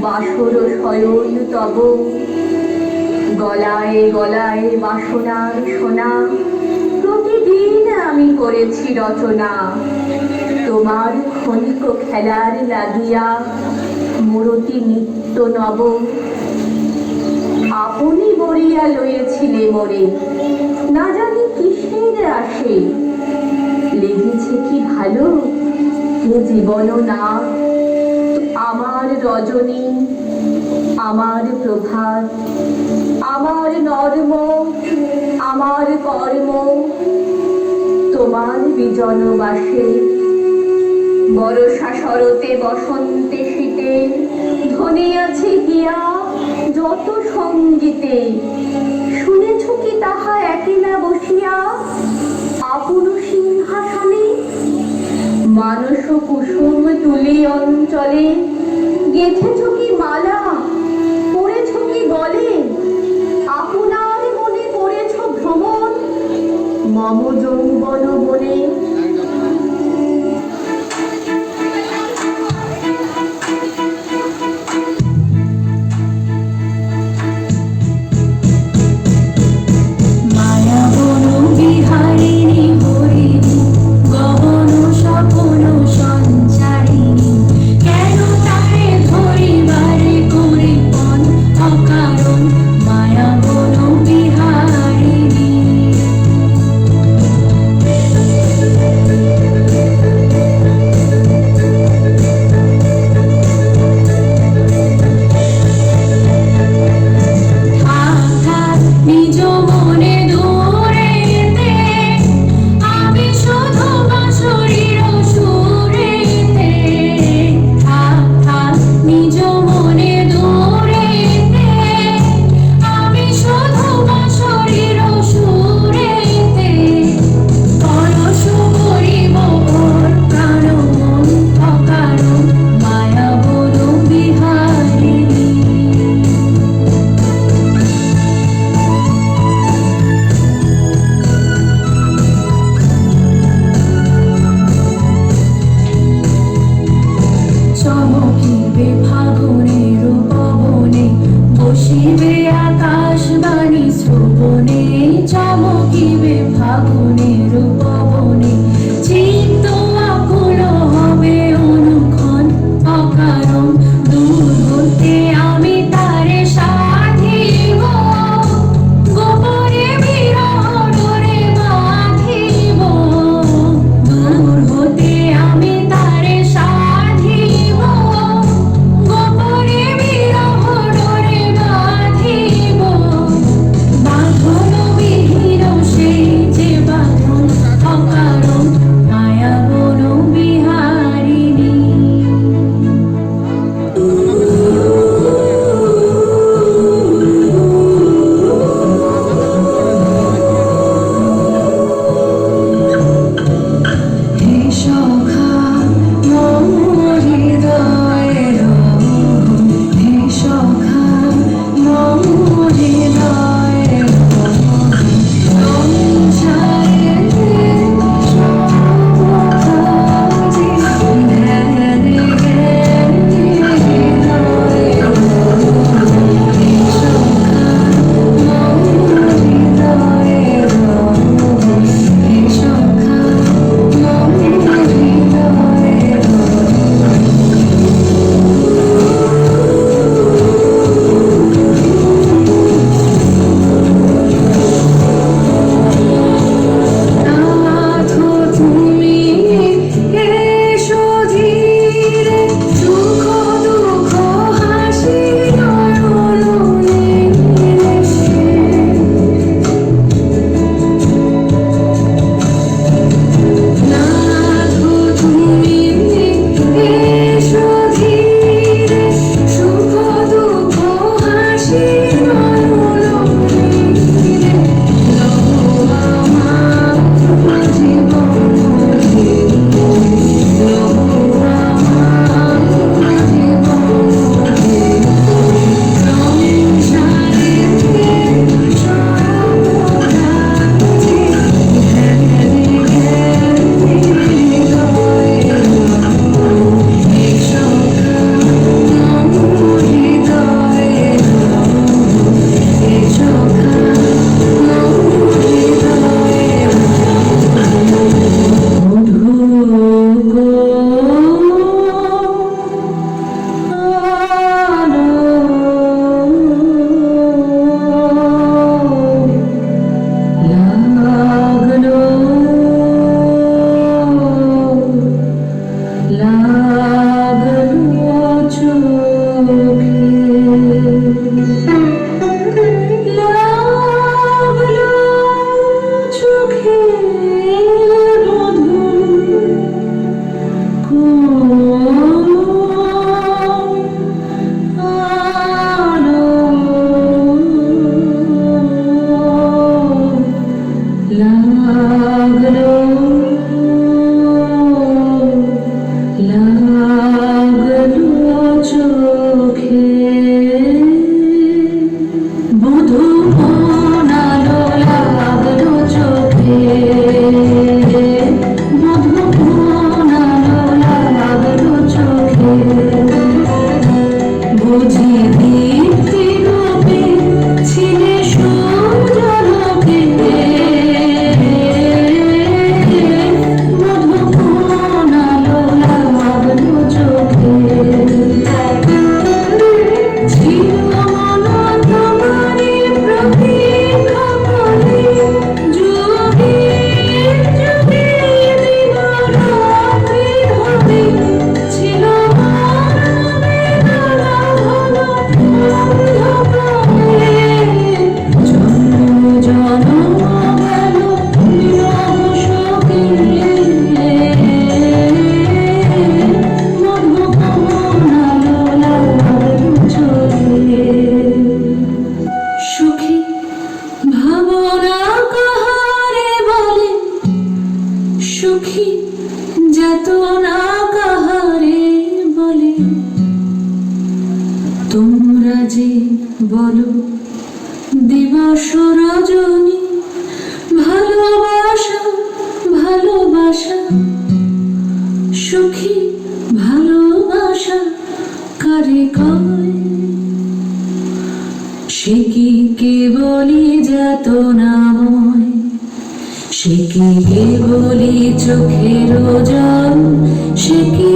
বাসর শয়ন তব। গলায় গলায় বাসনার সোনা, প্রতিদিন আমি করেছি রচনা। তোমার ক্ষণিক খেলার লাগিয়া মূরতি নিত্য নব। আপনি বরিয়া লইয়েছিলে মোরে, না জানি কিসের আসে। লেগেছে কি ভালো, এ জীবন না। রজনী, আমার প্রভাত, আমার নর্ম, আমার কর্ম, তোমার বিজনবাসে বরষা শরতে বসন্তে শীতে ধ্বনি আছে গিয়া যত সঙ্গীতে, শুনেছ কি তাহা একেলা বসিয়া? আপন সিংহাসনে, মানস কুসুম তুলি অঞ্চলে গেথেছ কি মালা? পড়েছ কি গলে? আপনার মনে করেছ ভ্রমণ? মম যৌবন বনে বলো, দিবস রজনী, ভালোবাসা ভালোবাসা, সুখী, ভালোবাসা, কারে কয়? সে কি কে বলি যত নাময় সে কি কে বলি চোখের জল সে কি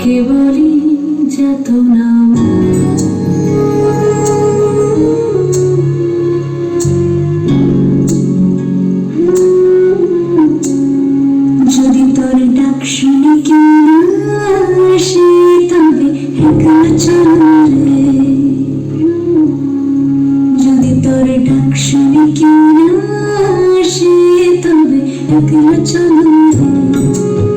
কেবলই যত নাম যদি তোর ডাক শুনে কেউ আসে, তবে একা চলে যদি তোর ডাক শুনে কেউ আসে, তবে একা চলে